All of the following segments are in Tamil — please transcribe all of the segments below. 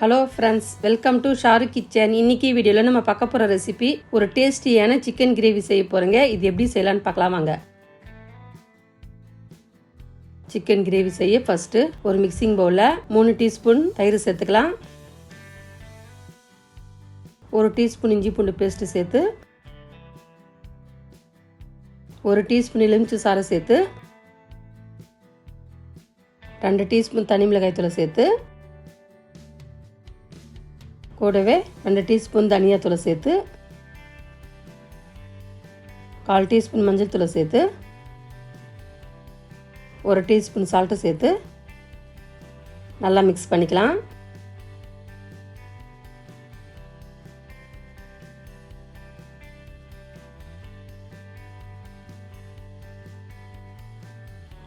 Hello friends welcome to Sharu kitchen இன்னைக்கு வீடியோவில் நம்ம பார்க்க போகிற ரெசிபி ஒரு டேஸ்டியான சிக்கன் கிரேவி செய்ய போகிறோங்க இது எப்படி செய்யலான்னு பார்க்கலாம் வாங்க. சிக்கன் கிரேவி செய்ய ஃபஸ்ட்டு ஒரு மிக்சிங் பவுலில் மூணு டீஸ்பூன் தயிர் சேர்த்துக்கலாம். ஒரு டீஸ்பூன் இஞ்சி பூண்டு பேஸ்ட்டு சேர்த்து ஒரு டீஸ்பூன் எலுமிச்சு சாறை சேர்த்து ரெண்டு டீஸ்பூன் தனி மிளகாய் தூளை சேர்த்து கூடவே ரெண்டு டீஸ்பூன் தனியாத்தூளை சேர்த்து கால் டீஸ்பூன் மஞ்சள் தூளை சேர்த்து ஒரு டீஸ்பூன் சால்ட்டு சேர்த்து நல்லா மிக்ஸ் பண்ணிக்கலாம்.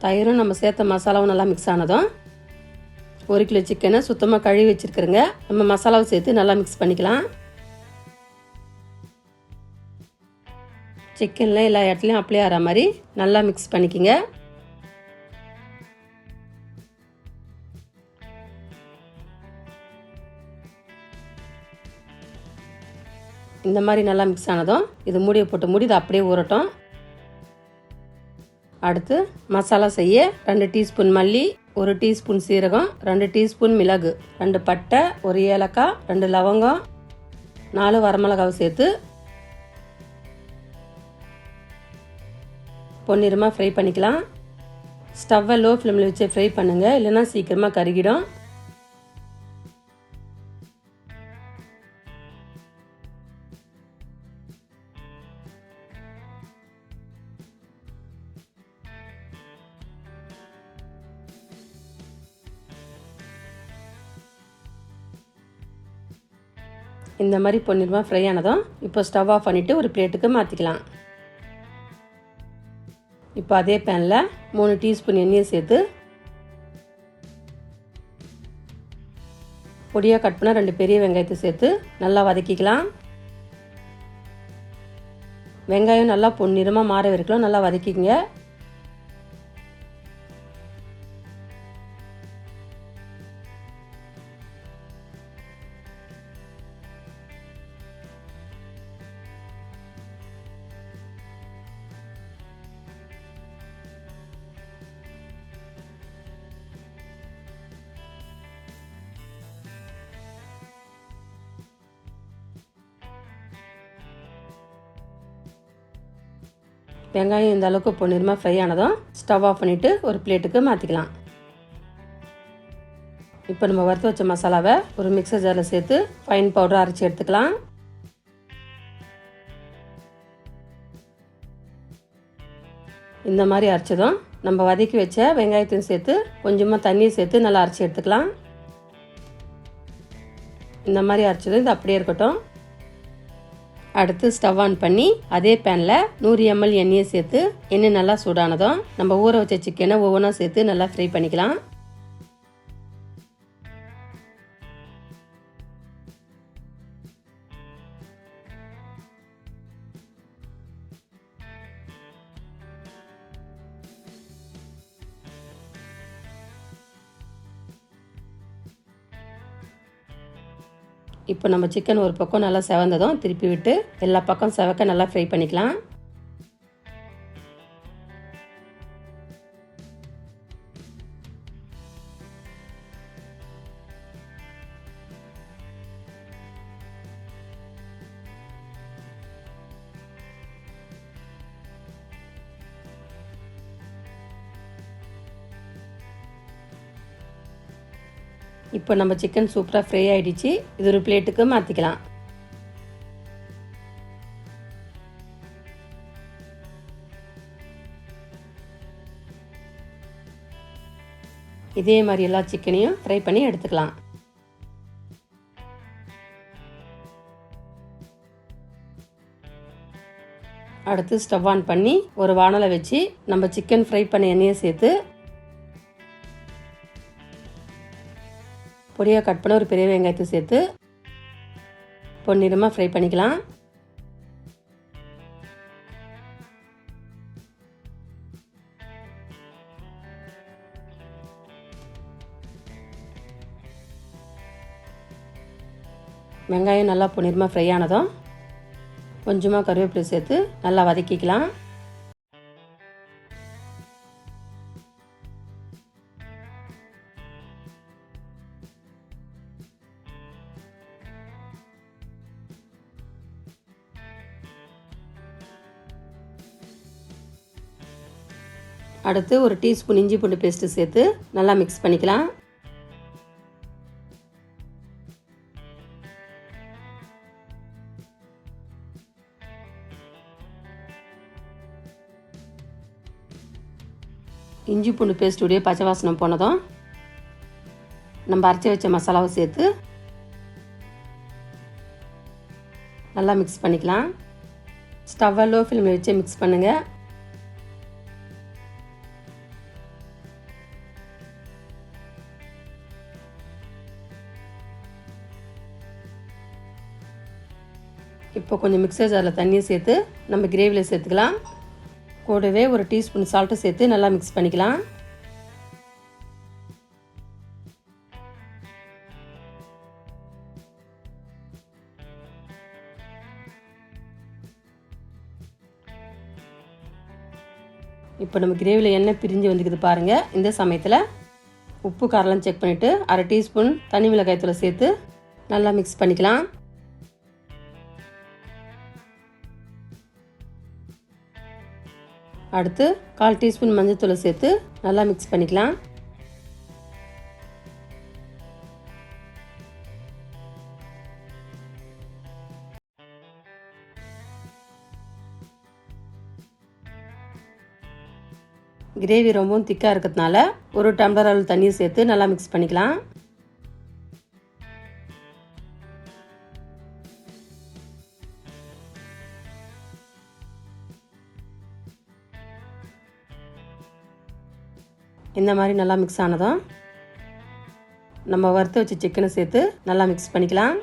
தயிரும் நம்ம சேர்த்த மசாலாவும் நல்லா மிக்ஸ் ஆனதும் ஒரு கிலோ சிக்கனை சுத்தமாக கழுவி வச்சுருக்குறேங்க. நம்ம மசாலாவை சேர்த்து நல்லா மிக்ஸ் பண்ணிக்கலாம். சிக்கனில் எல்லா இடத்துலையும் அப்ளை ஆகிற மாதிரி நல்லா மிக்ஸ் பண்ணிக்கோங்க. இந்த மாதிரி நல்லா மிக்ஸ் ஆனதும் இது மூடியை போட்டு மூடி இது அப்படியே ஊறட்டும். அடுத்து மசாலா செய்ய ரெண்டு டீஸ்பூன் மல்லி ஒரு டீஸ்பூன் சீரகம் ரெண்டு டீஸ்பூன் மிளகு ரெண்டு பட்டை ஒரு ஏலக்காய் ரெண்டு லவங்கம் நாலு வரமிளகாவை சேர்த்து பொன்னிறமாக ஃப்ரை பண்ணிக்கலாம். ஸ்டவ்வை லோ ஃப்ளேமில் வச்சு ஃப்ரை பண்ணுங்கள் இல்லைன்னா சீக்கிரமாக கருகிடும். இந்த மாதிரி பொன்னிறமாக ஃப்ரை ஆனதும் இப்போ ஸ்டவ் ஆஃப் பண்ணிவிட்டு ஒரு பிளேட்டுக்கு மாற்றிக்கலாம் இப்போ அதே பேனில் மூணு டீஸ்பூன் எண்ணெயை சேர்த்து பொடியாக கட் பண்ண ரெண்டு பெரிய வெங்காயத்தை சேர்த்து நல்லா வதக்கிக்கலாம். வெங்காயம் நல்லா பொன்னிறமாக மாற வரைக்கும் நல்லா வதக்கிக்கங்க. வெங்காயம் இந்த அளவுக்கு பொன்னிறமாக ஃப்ரை ஆனதும் ஸ்டவ் ஆஃப் பண்ணிவிட்டு ஒரு பிளேட்டுக்கு மாற்றிக்கலாம் இப்போ நம்ம வறுத்து வச்ச மசாலாவை ஒரு மிக்சர் ஜாரில் சேர்த்து ஃபைன் பவுடர் அரைச்சி எடுத்துக்கலாம். இந்த மாதிரி அரைச்சதும் நம்ம வதக்கி வச்ச வெங்காயத்தையும் சேர்த்து கொஞ்சமாக தண்ணியை சேர்த்து நல்லா அரைச்சி எடுத்துக்கலாம். இந்த மாதிரி அரைச்சதும் இது அப்படியே இருக்கட்டும். அடுத்து ஸ்டவ் ஆன் பண்ணி அதே பேனில் நூறு எம்எல் எண்ணெயை சேர்த்து எண்ணெய் நல்லா சூடானதும் நம்ம ஊற வச்ச சிக்கனை ஒவ்வொன்றா சேர்த்து நல்லா ஃப்ரை பண்ணிக்கலாம். இப்போ நம்ம சிக்கன் ஒரு பக்கம் நல்லா செவந்ததும் திருப்பி விட்டு எல்லா பக்கம் செவக்க நல்லா ஃப்ரை பண்ணிக்கலாம். இப்போ நம்ம சிக்கன் சூப்பராக ஃப்ரை ஆகிடுச்சு இது ஒரு பிளேட்டுக்கு மாற்றிக்கலாம் இதே மாதிரி எல்லா சிக்கனையும் ஃப்ரை பண்ணி எடுத்துக்கலாம். அடுத்து ஸ்டவ் ஆன் பண்ணி ஒரு வானலை வச்சு நம்ம சிக்கன் ஃப்ரை பண்ண எண்ணெயை சேர்த்து பொடியாக கட் பண்ண ஒரு பெரிய வெங்காயத்தை சேர்த்து பொன்னிறமாக ஃப்ரை பண்ணிக்கலாம். வெங்காயம் நல்லா பொன்னிறமாக ஃப்ரை ஆனதும் கொஞ்சமாக கருவேப்பிலை சேர்த்து நல்லா வதக்கிக்கலாம். அடுத்து ஒரு டீஸ்பூன் இஞ்சி பூண்டு பேஸ்ட்டு சேர்த்து நல்லா மிக்ஸ் பண்ணிக்கலாம். இஞ்சி பூண்டு பேஸ்ட்டுடைய பச்சை வாசனம் போனதும் நம்ம அரைச்சி வச்ச மசாலாவை சேர்த்து நல்லா மிக்ஸ் பண்ணிக்கலாம். ஸ்டவ்வை லோ ஃப்ளேமில் வச்சு மிக்ஸ் பண்ணுங்கள் இப்போ கொஞ்சம் மிக்சர் ஜாரில் தண்ணியை சேர்த்து நம்ம கிரேவியில் சேர்த்துக்கலாம். கூடவே ஒரு டீஸ்பூன் சால்ட்டு சேர்த்து நல்லா மிக்ஸ் பண்ணிக்கலாம். இப்போ நம்ம கிரேவியில் எண்ணெய் பிரிஞ்சு வந்துக்குது பாருங்கள் இந்த சமயத்தில் உப்பு காரெலாம் செக் பண்ணிவிட்டு அரை டீஸ்பூன் தனி மிளகாய்த்தூளை சேர்த்து நல்லா மிக்ஸ் பண்ணிக்கலாம். அடுத்து கால் டீஸ்பூன் மஞ்சத்தூளை சேர்த்து நல்லா மிக்ஸ் பண்ணிக்கலாம். கிரேவி ரொம்பவும் திக்காக இருக்கிறதுனால ஒரு டம்ளர் அளவு தண்ணியை சேர்த்து நல்லா மிக்ஸ் பண்ணிக்கலாம். இந்த மாதிரி நல்லா மிக்ஸ் ஆனதும் நம்ம வறுத்து வச்ச சிக்கனை சேர்த்து நல்லா மிக்ஸ் பண்ணிக்கலாம்.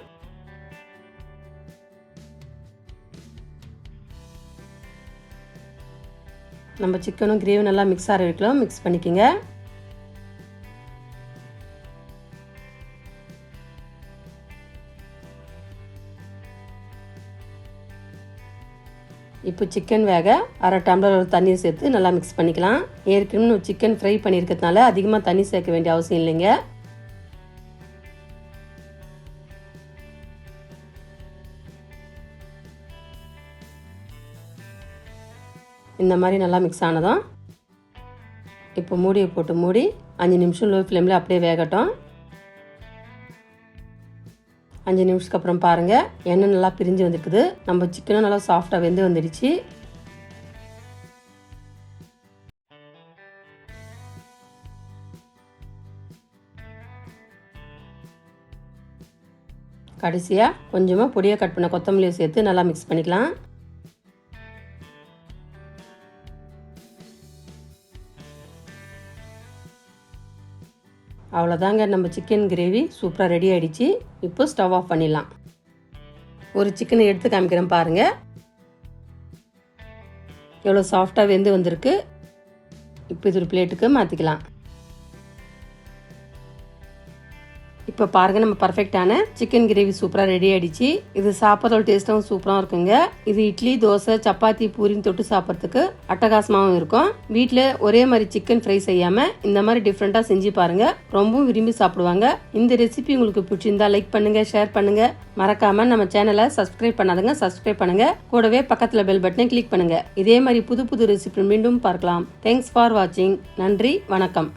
நம்ம சிக்கனும் கிரேவி நல்லா மிக்ஸ் ஆகிற வரைக்கும் மிக்ஸ் பண்ணிக்கோங்க. இப்போ சிக்கன் வேக அரை டம்ளர் ஒரு தண்ணியை சேர்த்து நல்லா மிக்ஸ் பண்ணிக்கலாம். ஏற்கனவே சிக்கன் ஃப்ரை பண்ணியிருக்கிறதுனால அதிகமாக தண்ணி சேர்க்க வேண்டிய அவசியம் இல்லைங்க. இந்த மாதிரி நல்லா மிக்ஸ் ஆனதும் இப்போ மூடியை போட்டு மூடி அஞ்சு நிமிஷம் லோ ஃப்ளேமில் அப்படியே வேகட்டும். அஞ்சு நிமிஷத்துக்கு அப்புறம் பாருங்கள் எண்ணெய் நல்லா பிரிஞ்சு வந்துருக்குது. நம்ம சிக்கனும் நல்லா சாஃப்டாக வெந்து வந்துடுச்சு கடைசியாக கொஞ்சமாக பொடியாக கட் பண்ண கொத்தமல்லியை சேர்த்து நல்லா மிக்ஸ் பண்ணிக்கலாம். அவ்வளோதாங்க நம்ம சிக்கன் கிரேவி சூப்பராக ரெடி ஆகிடுச்சு இப்போ ஸ்டவ் ஆஃப் பண்ணிடலாம். ஒரு சிக்கனை எடுத்து காமிக்கிறேன் பாருங்கள் எவ்வளோ சாஃப்டாக வெந்து வந்திருக்கு. இப்போ இது ஒரு பிளேட்டுக்கு மாற்றிக்கலாம் இப்போ பாருங்கள் நம்ம பர்ஃபெக்டான சிக்கன் கிரேவி சூப்பராக ரெடி ஆகிடுச்சு இது சாப்பிட்ற டேஸ்ட்டாகவும் சூப்பராக இருக்குங்க. இது இட்லி தோசை சப்பாத்தி பூரின்னு தொட்டு சாப்பிட்றதுக்கு அட்டகாசமாகவும் இருக்கும். வீட்டில் ஒரே மாதிரி சிக்கன் ஃப்ரை செய்யாமல் இந்த மாதிரி டிஃப்ரெண்ட்டாக செஞ்சு பாருங்கள் ரொம்பவும் விரும்பி சாப்பிடுவாங்க. இந்த ரெசிபி உங்களுக்கு பிடிச்சிருந்தா லைக் பண்ணுங்கள் ஷேர் பண்ணுங்கள் மறக்காமல் நம்ம சேனலை சப்ஸ்கிரைப் பண்ணாதுங்க சப்ஸ்கிரைப் பண்ணுங்கள் கூடவே பக்கத்தில் பெல் பட்டனை கிளிக் பண்ணுங்கள் இதே மாதிரி புது புது ரெசிபி மீண்டும் பார்க்கலாம். தேங்க்ஸ் ஃபார் வாட்சிங் நன்றி வணக்கம்.